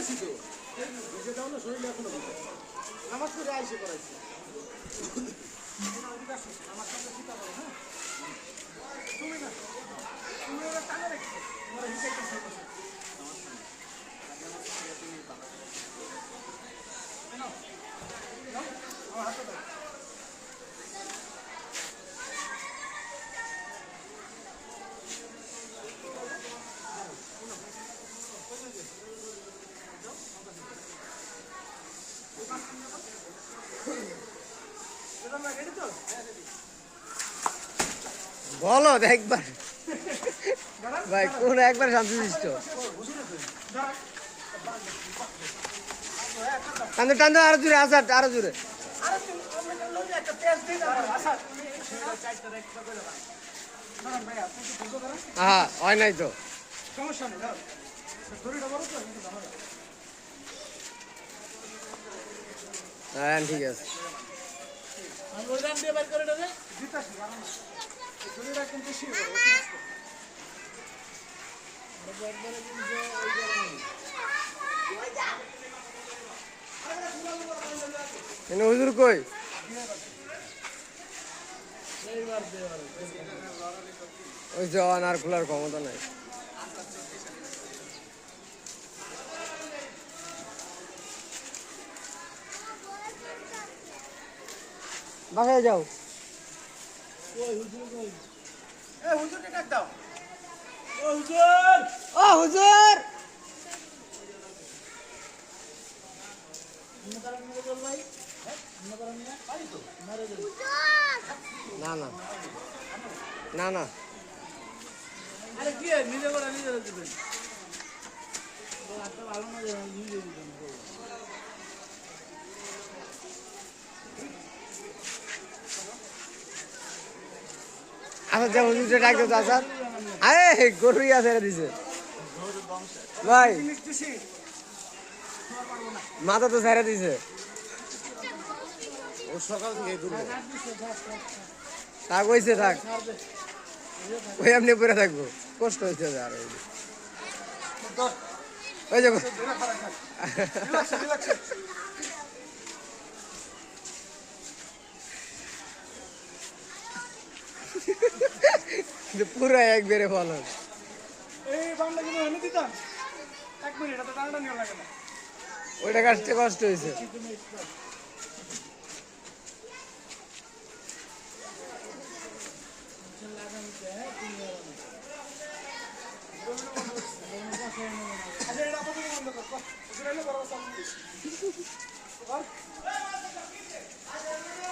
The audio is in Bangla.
করেছি তো। বুঝে দাও না শরীর এখনও বুঝে নামাজ করে আইসে করাইছি। আমার সঙ্গে সীতা বলো হ্যাঁ? বলো একবার ভাই, কোন একবার শান্তিশিষ্ট দাঁড়ান। টান্দো টান্দো আরও জোরে, আসার, আরও জোরে। আহা, হয় নাই তো সমস্যা নেই দাঁড়ান। দড়িটা বড় তো, কিন্তু ঝামেলা। ঠিক আছে দিতাছি, দাঁড়ান না। এই দড়িটা কিন্তু বেশি বড়, হুজুর কই? ওই জওয়ান আর খোলার ক্ষমতা নাই। বাসায় যাও। ও হুজুর! না না। না না। আরে কি নিজে করে নিজে দিবেন ভালো না আচ্ছা যা হুজুরটা ডাক দিতে আসার আরে গরু ইয়া ছেড়ে দিছে। ভাই মাথা তো ছেড়ে দিছে। ও সকাল থেকে থাক হইছে থাক। ওই এমনি পরে থাকব। কষ্ট হয়েছে আর ওই যে। ওই যে রিল্যাক্স রিল্যাক্স পুরো ফলন এক মিনিট এত টানাটা নিয়ে লাগে না। ওইটা কাজটা কষ্ট হয়েছে। আচ্ছা